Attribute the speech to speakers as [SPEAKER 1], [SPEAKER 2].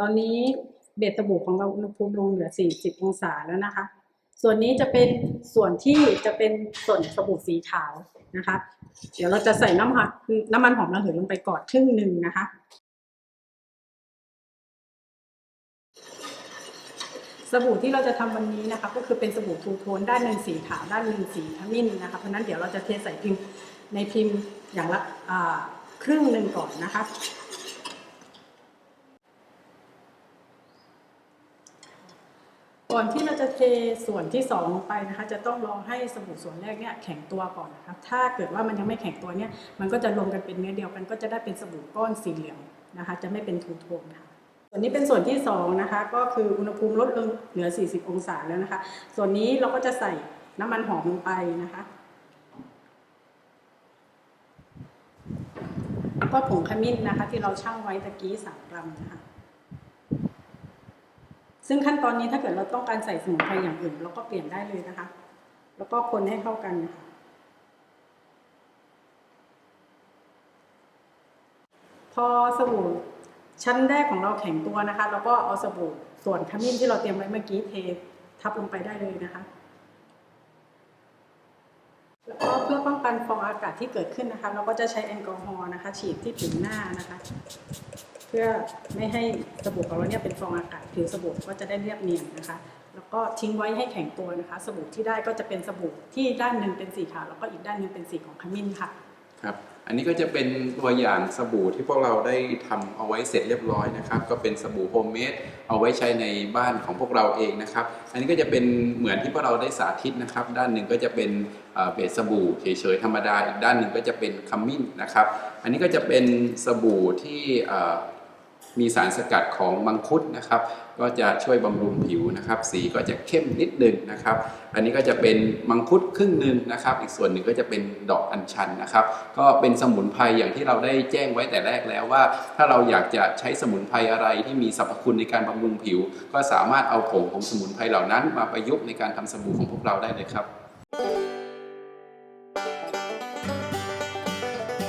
[SPEAKER 1] ตอนนี้เบสสบู่ของเราอุณหภูมิลงเหลือ 40 องศาแล้วนะคะ ส่วนนี้จะเป็นส่วนที่จะเป็นส่วนสบู่สีขาวนะคะ เดี๋ยวเราจะใส่น้ำมันน้ำมันหอมระเหยลงไปก่อนครึ่งหนึ่งนะคะ สบู่ที่เราจะทำวันนี้นะคะ ก็คือเป็นสบู่ทูโทนด้านหนึ่งสีขาวด้านหนึ่งสีขมิ้นนะคะ เพราะนั้นเดี๋ยวเราจะเทใส่พิมพ์ในพิมพ์อย่างละครึ่งหนึ่งก่อนนะคะ ก่อนที่เราจะเทส่วนที่สองลงไปนะคะ จะต้องรอให้สบู่ส่วนแรกเนี่ยแข็งตัวก่อนนะคะถ้าเกิดว่ามันยังไม่แข็งตัวเนี่ย มันก็จะรวมกันเป็นเนื้อเดียวกัน ก็จะได้เป็นสบู่ก้อนสีเหลืองนะคะ จะไม่เป็นทูโทนค่ะส่วนนี้เป็นส่วนที่สองนะคะ ก็คืออุณหภูมิลดลงเหลือ 40 องศาแล้วนะคะ ส่วนนี้เราก็จะใส่น้ำมันหอมลงไปนะคะก็ผงขมิ้นนะคะ ที่เราชั่งไว้ตะกี้3กรัมนะคะ ซึ่งขั้นตอนนี้ถ้าเกิดเราต้องการใส่สมุนไพรอย่างอื่นเราก็เปลี่ยนได้เลยนะคะ แล้วก็คนให้เข้ากันนะคะพอสบู่ชั้นแรกของเราแข็งตัวนะคะแล้วก็เอาสบู่ส่วนขมิ้นที่เราเตรียมไว้เมื่อกี้เททับลงไปได้เลยนะคะ แล้วก็เพื่อป้องกันฟองอากาศที่เกิดขึ้นนะคะ เราก็จะใช้แอลกอฮอล์นะคะ ฉีดที่ผิวหน้านะคะ เพื่อไม่ให้สบู่ของเราเนี่ยเป็นฟองอากาศผิวสบู่ก็จะได้เรียบเนียนนะคะ แล้วก็ทิ้งไว้ให้แข็งตัวนะคะ สบู่ที่ได้ก็จะเป็นสบู่ที่ด้านหนึ่งเป็นสีขาวแล้วก็อีกด้านหนึ่งเป็นสีของขมิ้นค่ะ
[SPEAKER 2] ครับอันนี้ก็จะเป็นตัวอย่างสบู่ที่พวกเราได้ทำเอาไว้เสร็จเรียบร้อยนะครับ ก็เป็นสบู่โฮมเมดเอาไว้ใช้ในบ้านของพวกเราเองนะครับ อันนี้ก็จะเป็นเหมือนที่พวกเราได้สาธิตนะครับ ด้านหนึ่งก็จะเป็นเบสสบู่เฉยๆธรรมดาอีกด้านหนึ่งก็จะเป็นขมิ้นนะครับ อันนี้ก็จะเป็นสบู่ที่ มีสารสกัดของมังคุดนะครับ ก็จะช่วยบำรุงผิวนะครับ สีก็จะเข้มนิดหนึงนะครับ อันนี้ก็จะเป็นมังคุดครึ่งหนึ่งนะครับ อีกส่วนหนึ่งก็จะเป็นดอกอัญชันนะครับ ก็เป็นสมุนไพรอย่างที่เราได้แจ้งไว้แต่แรกแล้วว่า ถ้าเราอยากจะใช้สมุนไพรอะไรที่มีสรรพคุณในการบำรุงผิว ก็สามารถเอาผงของสมุนไพรเหล่านั้น มาประยุกต์ในการทำสบู่ของพวกเราได้เลยครับ